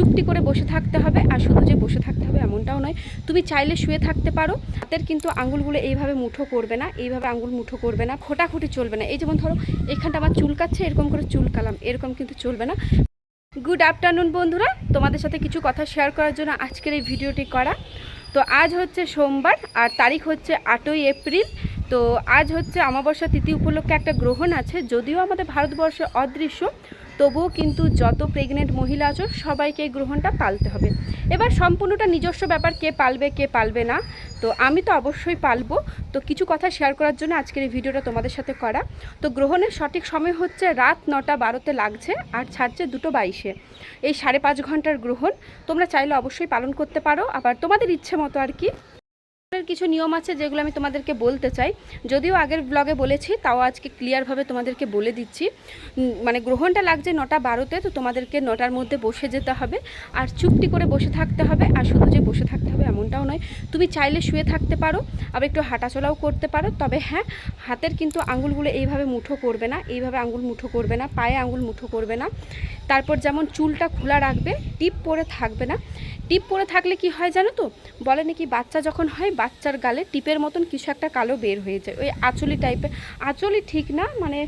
চুপটি করে বসে থাকতে হবে আর শুধু যে বসে থাকতে হবে এমনটাও নয়, তুমি চাইলে শুয়ে থাকতে পারো। হাতের কিন্তু আঙুলগুলো এইভাবে মুঠো করবে না, এইভাবে আঙুল মুঠো করবে না, খোটাখুটি চলবে না। এই যেমন ধরো, এখানটা আমার চুলকাচ্ছে, এরকম করে চুলকালাম, এরকম কিন্তু চলবে না। গুড আফটারনুন বন্ধুরা, তোমাদের সাথে কিছু কথা শেয়ার করার জন্য আজকের এই ভিডিওটি করা। তো আজ হচ্ছে সোমবার, আর তারিখ হচ্ছে আটই এপ্রিল। তো আজ হচ্ছে অমাবস্যা তিথি উপলক্ষে একটা গ্রহণ আছে, যদিও আমাদের ভারতবর্ষে অদৃশ্য। তবুও কিন্তু যত প্রেগনেন্ট মহিলা আছো, সবাইকে এই গ্রহণটা পালতে হবে। এবার সম্পূর্ণটা নিজস্ব ব্যাপার, কে পালবে কে পালবে না। তো আমি তো অবশ্যই পালবো। তো কিছু কথা শেয়ার করার জন্য আজকের এই ভিডিওটা তোমাদের সাথে করা। তো গ্রহণের সঠিক সময় হচ্ছে রাত নটা বারোতে লাগছে আর ছাড়ছে দুটো বাইশে। এই সাড়ে পাঁচ ঘণ্টার গ্রহণ। তোমরা চাইলে অবশ্যই পালন করতে পারো। আবার তোমাদের ইচ্ছে মতো আর কি। কিছু নিয়ম আছে যেগুলো আমি তোমাদেরকে বলতে চাই। যদিও আগের ব্লগে বলেছি, তাও আজকে ক্লিয়ারভাবে তোমাদেরকে বলে দিচ্ছি। মানে গ্রহণটা লাগছে নটা বারোতে, তো তোমাদেরকে নটার মধ্যে বসে যেতে হবে। আর চুপটি করে বসে থাকতে হবে, আর শুধু যে বসে থাকতে হবে এমনটাও নয়, তুমি চাইলে শুয়ে থাকতে পারো, আবার একটু হাঁটাচলাও করতে পারো। তবে হ্যাঁ হাতের কিন্তু আঙুলগুলো এইভাবে মুঠো করবে না, এইভাবে আঙুল মুঠো করবে না, পায়ে আঙুল মুঠো করবে না। তারপর যেমন চুলটা খোলা রাখবে, টিপ পরে থাকবে না। টিপ পরে থাকলে কি হয় জানো তো? বলে নাকি বাচ্চা যখন হয় বাচ্চার গালে টিপের মতন কিছু একটা কালো বের হয়ে যায়। ওই আঁচলি টাইপের আঁচলি ঠিক না মানে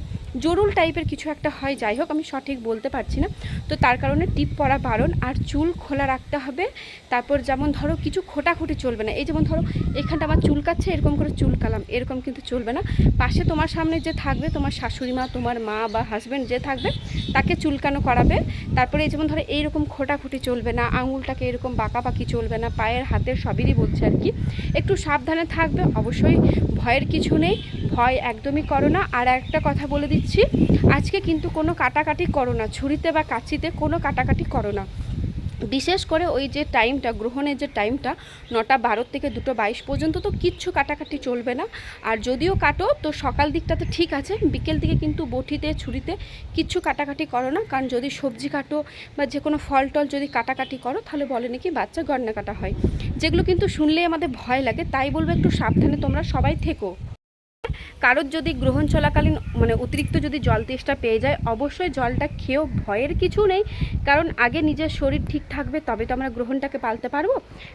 জরুল টাইপের কিছু একটা হয়, যাই হোক আমি সঠিক বলতে পারছি না। তো তার কারণে টিপ পরা বারণ, আর চুল খোলা রাখতে হবে। তারপর যেমন ধরো কিছু খোটাখুটি চলবে না, এই যেমন ধরো এখানটা আমার চুল চুলকাচ্ছে, এরকম করে চুলকালাম, এরকম কিন্তু চলবে না। পাশে তোমার সামনে যে থাকবে, তোমার শাশুড়ি মা, তোমার মা বা হাজব্যান্ড যে থাকবে, তাকে চুলকানো করাবে। তারপরে এই যেমন ধরো এইরকম খোটাখুটি চলবে না, আঙুলটাকে এরকম বাঁকাবাকি চলবে না, পায়ের হাতের সবেরই বলছে আর কি। একটু সাবধানে থাকবে, অবশ্যই ভয়ের কিছু নেই, ভয় একদমই করো না। আর একটা কথা বলে দিচ্ছি আজকে কিন্তু কোনো কাটাকাটি করো না, ছুরিতে বা কাচিতে কোনো কাটাকাটি করো না। বিশেষ করে ওই যে টাইমটা, গ্রহণের যে টাইমটা, নটা বারো থেকে দুটো বাইশ পর্যন্ত তো কিচ্ছু কাটাকাটি চলবে না। আর যদিও কাটো, তো সকাল দিকটাতে ঠিক আছে, বিকেল দিকে কিন্তু বটিতে, ছুরিতে কিচ্ছু কাটাকাটি করো না। কারণ যদি সবজি কাটো বা যে কোনো ফল টল যদি কাটাকাটি করো, তাহলে বলে নাকি বাচ্চা গন্না কাটা হয়। যেগুলো কিন্তু শুনলেই আমাদের ভয় লাগে, তাই বলব একটু সাবধানে তোমরা সবাই থেকো। কারোর যদি গ্রহণ চলাকালীন মানে অতিরিক্ত যদি জল তেষ্টা পেয়ে যায়, অবশ্যই জলটা খেয়েও ভয়ের কিছু নেই। কারণ আগে নিজের শরীর ঠিক থাকবে, তবে তো আমরা গ্রহণটাকে পালতে পারব।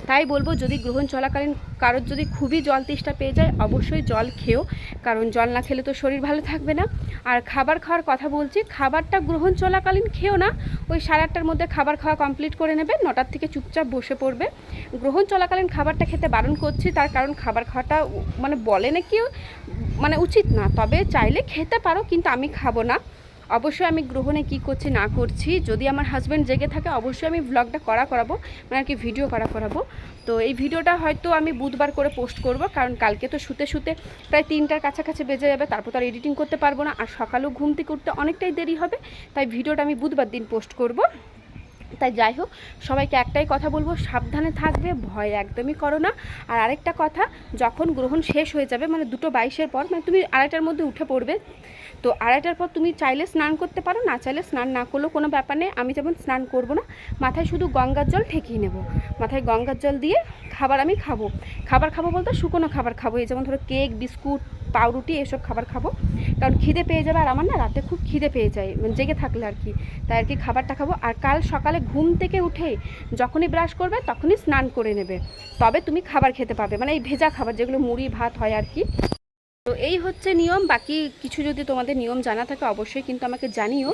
তাই বলব, যদি গ্রহণ চলাকালীন কারোর যদি খুবই জল তেষ্টা পেয়ে যায়, অবশ্যই জল খেও কারণ জল না খেলে তো শরীর ভালো থাকবে না। আর খাবার খাওয়ার কথা বলছি, খাবারটা গ্রহণ চলাকালীন খেও না। ওই সাড়ে আটটার মধ্যে খাবার খাওয়া কমপ্লিট করে নেবে, নটার থেকে চুপচাপ বসে পড়বে। গ্রহণ চলাকালীন খাবারটা খেতে বারণ করছি, তার কারণ খাবার খাওয়াটা মানে বলে না কেউ মানে উচিত না। তবে চাইলে খেতে পারো, কিন্তু আমি খাব না। অবশ্যই আমি গ্রহণে কি করছি, না করছি, যদি আমার হাজব্যান্ড জেগে থাকে, অবশ্যই আমি ব্লগটা করা করাবো মানে আর কি ভিডিও করা করাবো। তো এই ভিডিওটা হয়তো আমি বুধবার করে পোস্ট করব, কারণ কালকে তো শুতে শুতে প্রায় তিনটার কাছাকাছি বেজে যাবে, তারপর তো আর এডিটিং করতে পারব না। আর সকালেও ঘুম থেকে উঠতে অনেকটাই দেরি হবে, তাই ভিডিওটা আমি বুধবার দিন পোস্ট করব। তাই যাই হোক, সবাইকে একটাই কথা বলব, সাবধানে থাকবে, ভয় একদমই করো না। আর আরেকটা কথা, যখন গ্রহণ শেষ হয়ে যাবে মানে দুটো বাইশের পর মানে তুমি আড়াইটার মধ্যে উঠে পড়বে, তো আড়াইটার পর তুমি চাইলে স্নান করতে পারো, না চাইলে স্নান না করলেও কোনো ব্যাপার নেই, আমি যেমন স্নান করব না, মাথায় শুধু গঙ্গার জল ঠেকিয়ে নেব। মাথায় গঙ্গার জল দিয়ে খাবার আমি খাব। খাবার খাব বলতে শুকনো খাবার খাব, এই যেমন ধরো কেক, বিস্কুট, পাউরুটি, এসব খাবার খাব। কারণ খিদে পেয়ে যাবে, আর আমার না রাতে খুব খিদে পেয়ে যায় মানে জেগে থাকলে আর কি, তাই আর কি খাবারটা খাব। আর কাল সকালে ঘুম থেকে উঠে যখনই ব্রাশ করবে তখনই স্নান করে নেবে। তবে তুমি খাবার খেতে পাবে মানে এই ভেজা খাবার যেগুলো মুড়ি, ভাত হয় আর কি। তো এই হচ্ছে নিয়ম, বাকি কিছু যদি তোমাদের নিয়ম জানা থাকে অবশ্যই কিন্তু আমাকে জানিও।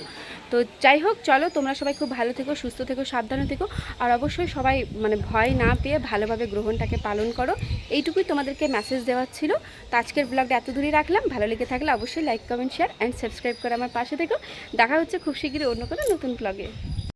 তো যাই হোক, চলো তোমরা সবাই খুব ভালো থেকো, সুস্থ থেকো, সাবধানে থেকো। আর অবশ্যই সবাই মানে ভয় না পেয়ে ভালোভাবে গ্রহণটাকে পালন করো। এইটুকুই তোমাদেরকে মেসেজ দেওয়ার ছিল। তো আজকের ব্লগটা এত দূরই রাখলাম। ভালো লেগে থাকলে অবশ্যই like comment share and subscribe করে আমার পাশে থেকো। দেখা হচ্ছে খুব শীঘ্রই অন্য কোনো নতুন ব্লগে